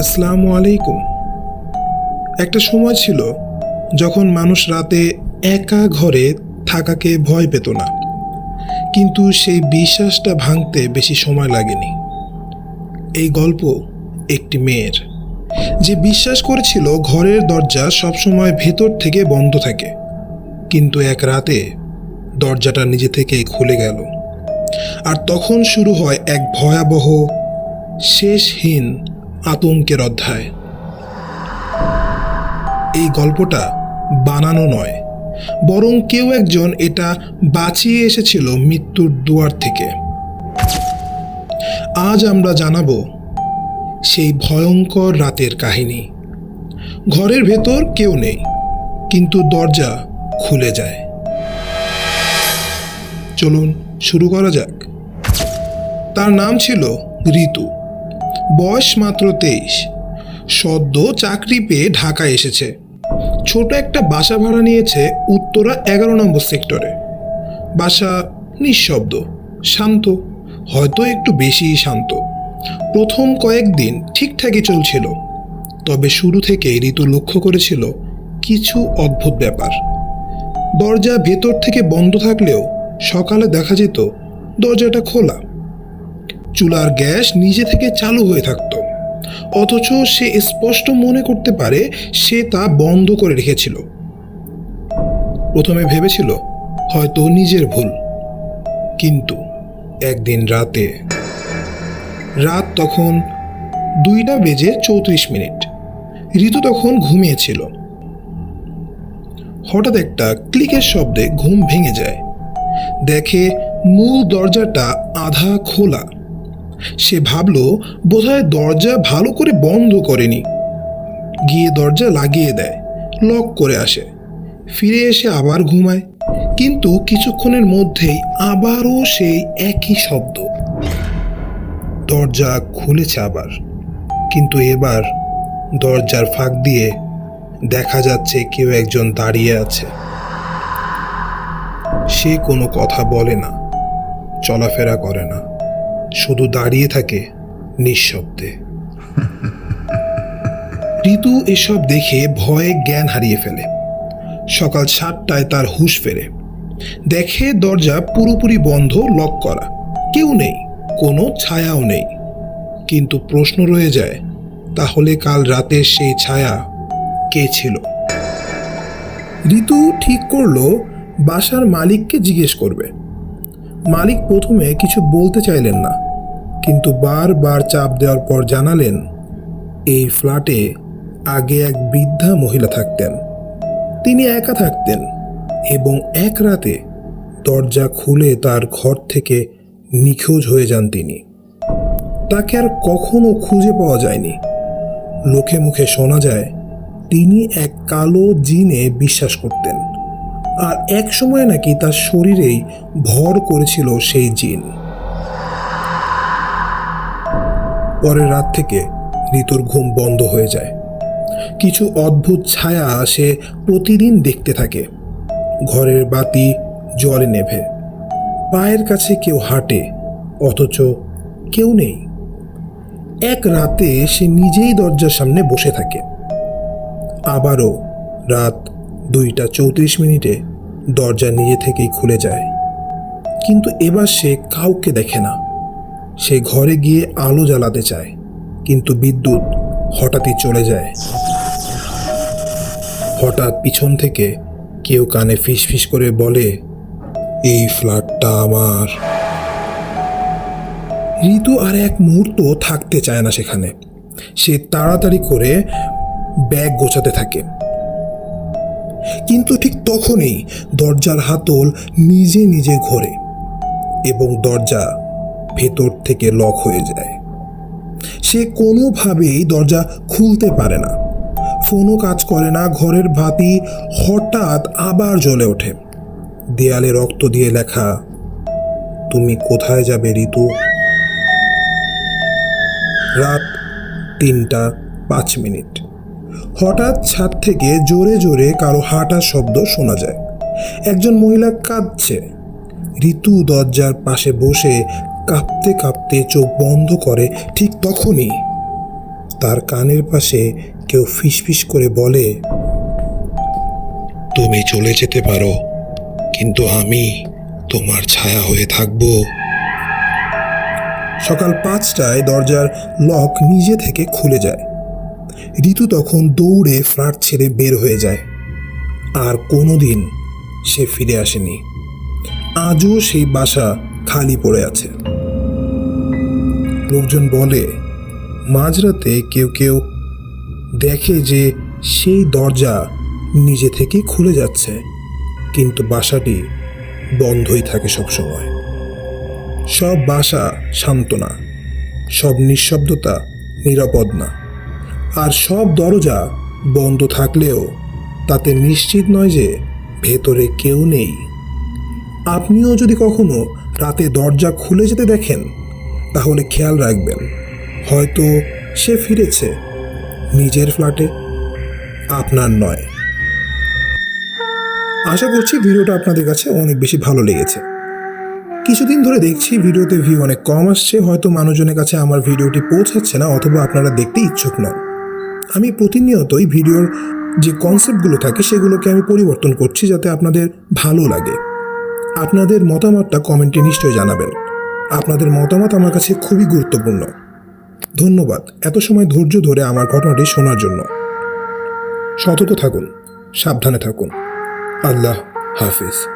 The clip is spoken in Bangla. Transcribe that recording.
আসসালামু আলাইকুম। একটা সময় ছিল যখন মানুষ রাতে একা ঘরে থাকাকে ভয় পেত না। কিন্তু সেই বিশ্বাসটা ভাঙতে বেশি সময় লাগেনি। এই গল্প একটি মেয়ের। যে বিশ্বাস করেছিল ঘরের দরজা সবসময় ভেতর থেকে বন্ধ থাকে। কিন্তু এক রাতে দরজাটা নিজে থেকেই খুলে গেল। আর তখন শুরু হয় এক ভয়াবহ, শেষহীন আতঙ্কের অধ্যায়। এই গল্পটা বানানো নয়, বরং কেউ একজন এটা বাঁচিয়ে এসেছিল মৃত্যুর দুয়ার থেকে। আজ আমরা জানাব সেই ভয়ঙ্কর রাতের কাহিনী। ঘরের ভেতর কেউ নেই, কিন্তু দরজা খুলে যায়। চলুন শুরু করা যাক। তার নাম ছিল ঋতু। বয়স মাত্র তেইশ। সদ্য চাকরি পেয়ে ঢাকায় এসেছে। ছোট একটা বাসা ভাড়া নিয়েছে উত্তরা এগারো নম্বর সেক্টরে। বাসা নিঃশব্দ, শান্ত, হয়তো একটু বেশিই শান্ত। প্রথম কয়েকদিন ঠিকঠাকই চলছিল, তবে শুরু থেকেই ঋতু লক্ষ্য করেছিল কিছু অদ্ভুত ব্যাপার। দরজা ভেতর থেকে বন্ধ থাকলেও সকালে দেখা যেত দরজাটা খোলা। চুলার গ্যাস নিজে থেকে চালু হয়ে থাকতো। অথচ সে স্পষ্ট মনে করতে পারে সে তা বন্ধ করে রেখেছিল। প্রথমে ভেবেছিল, হয়তো নিজের ভুল। কিন্তু একদিন রাতে, রাত তখন দুইটা বেজে চৌত্রিশ মিনিট। ঋতু তখন ঘুমিয়েছিল। হঠাৎ একটা ক্লিকের শব্দে ঘুম ভেঙে যায়। দেখে মূল দরজাটা আধা খোলা। সে ভাবল, বোধহয় দরজা ভালো করে বন্ধ করেনি। গিয়ে দরজা লাগিয়ে দেয়, লক করে আসে। ফিরে এসে আবার ঘুমায়, কিন্তু কিছুক্ষণের মধ্যেই আবারও সেই একই শব্দ। দরজা খুলেছে আবার, কিন্তু এবার দরজার ফাঁক দিয়ে দেখা যাচ্ছে কেউ একজন দাঁড়িয়ে আছে। সে কোনো কথা বলে না, চলাফেরা করে না। শুধু দাঁড়িয়ে থাকে নিঃশব্দে। ঋতু এসব দেখে ভয়ে জ্ঞান হারিয়ে ফেলে। সকাল সাতটায় তার হুঁশ ফেরে। দেখে দরজা পুরোপুরি বন্ধ, লক করা। কেউ নেই, কোনো ছায়াও নেই। কিন্তু প্রশ্ন রয়ে যায়, তাহলে কাল রাতের সেই ছায়া কে ছিল? ঋতু ঠিক করল, বাসার মালিককে জিজ্ঞেস করবে। মালিক প্রথমে কিছু বলতে চাইলেন না, কিন্তু বারবার চাপ দেওয়ার পর জানালেন, এই ফ্ল্যাটে আগে এক বৃদ্ধা মহিলা থাকতেন। তিনি একা থাকতেন এবং এক রাতে দরজা খুলে তার ঘর থেকে নিখোঁজ হয়ে যান তিনি। তাকে আর কখনো খুঁজে পাওয়া যায়নি। লোকে মুখে শোনা যায়, তিনি এক কালো জিনে বিশ্বাস করতেন। আর এক সময় নাকি তার শরীরেই ভর করেছিল সেই জিন। পরের রাত থেকে ঋতুর ঘুম বন্ধ হয়ে যায়। কিছু অদ্ভুত ছায়া সে প্রতিদিন দেখতে থাকে। ঘরের বাতি জলে নেভে। পায়ের কাছে কেউ হাঁটে, অথচ কেউ নেই। এক রাতে সে নিজেই দরজার সামনে বসে থাকে। আবারও রাত দুইটা চৌত্রিশ মিনিটে দরজা নিজে থেকেই খুলে যায়। কিন্তু এবার সে কাউকে দেখে না। সে ঘরে গিয়ে আলো জ্বালাতে চায়, কিন্তু বিদ্যুৎ হঠাৎই চলে যায়। হঠাৎ পিছন থেকে কেউ কানে ফিস ফিস করে বলে, এই ফ্ল্যাটটা আমার। ঋতু আর এক মুহূর্ত থাকতে চায় না সেখানে। সে তাড়াতাড়ি করে ব্যাগ গোছাতে থাকে। কিন্তু ঠিক তখনই দরজার হাতল নিজে নিজে ঘোরে এবং দরজা ভেতর থেকে লক হয়ে যায়। সে কোনোভাবেই দরজা খুলতে পারে না। ফোনও কাজ করে না, ঘরের বাতি হঠাৎ আবার জ্বলে ওঠে। দেয়ালে রক্ত দিয়ে লেখা, তুমি কোথায় যাবে, ঋতু? রাত তিনটা পাঁচ মিনিট। হঠাৎ ছাদ থেকে জোরে জোরে কারও হাঁটার শব্দ শোনা যায়। একজন মহিলা কাঁদছে। ঋতু দরজার পাশে বসে কাঁপতে কাঁপতে চোখ বন্ধ করে ঠিক তখনই তার কানের পাশে কেউ ফিসফিস করে বলে, তুমি চলে যেতে পারো, কিন্তু আমি তোমার ছায়া হয়ে থাকব। সকাল পাঁচটায় দরজার লক নিজে থেকে খুলে যায়। ঋতু তখন দৌড়ে ফ্ল্যাট ছেড়ে বের হয়ে যায়। আর কোনোদিন সে ফিরে আসেনি। আজও সেই বাসা খালি পড়ে আছে। লোকজন বলে, মাঝরাতে কেউ কেউ দেখে যে সেই দরজা নিজে থেকে খুলে যাচ্ছে, কিন্তু বাসাটি বন্ধই থাকে সবসময়। সব বাসা শান্ত না, সব নিঃশব্দতা নিরাপদ না। আর সব দরজা বন্ধ থাকলেও তাতে নিশ্চিত নয় যে ভেতরে কেউ নেই। আপনিও যদি কখনো রাতে দরজা খুলে যেতে দেখেন, তাহলে খেয়াল রাখবেন, হয়তো সে ফিরেছে নিজের ফ্ল্যাটে, আপনার নয়। আশা করছি ভিডিওটা আপনাদের কাছে অনেক বেশি ভালো লেগেছে। কিছুদিন ধরে দেখছি ভিডিওতে ভিউ অনেক কম আসছে, হয়তো মানুষজনের কাছে আমার ভিডিওটি পৌঁছাচ্ছে না, অথবা আপনারা দেখতে ইচ্ছুক নন। আমি প্রতিনিয়তই ভিডিওর যে কনসেপ্টগুলো থাকে সেগুলোকে আমি পরিবর্তন করছি যাতে আপনাদের ভালো লাগে। আপনাদের মতামতটা কমেন্টে নিশ্চয়ই জানাবেন। আপনাদের মতামত আমার কাছে খুবই গুরুত্বপূর্ণ। ধন্যবাদ এত সময় ধৈর্য ধরে আমার ঘটনাটি শোনার জন্য। সতর্ক থাকুন, সাবধানে থাকুন। আল্লাহ হাফিজ।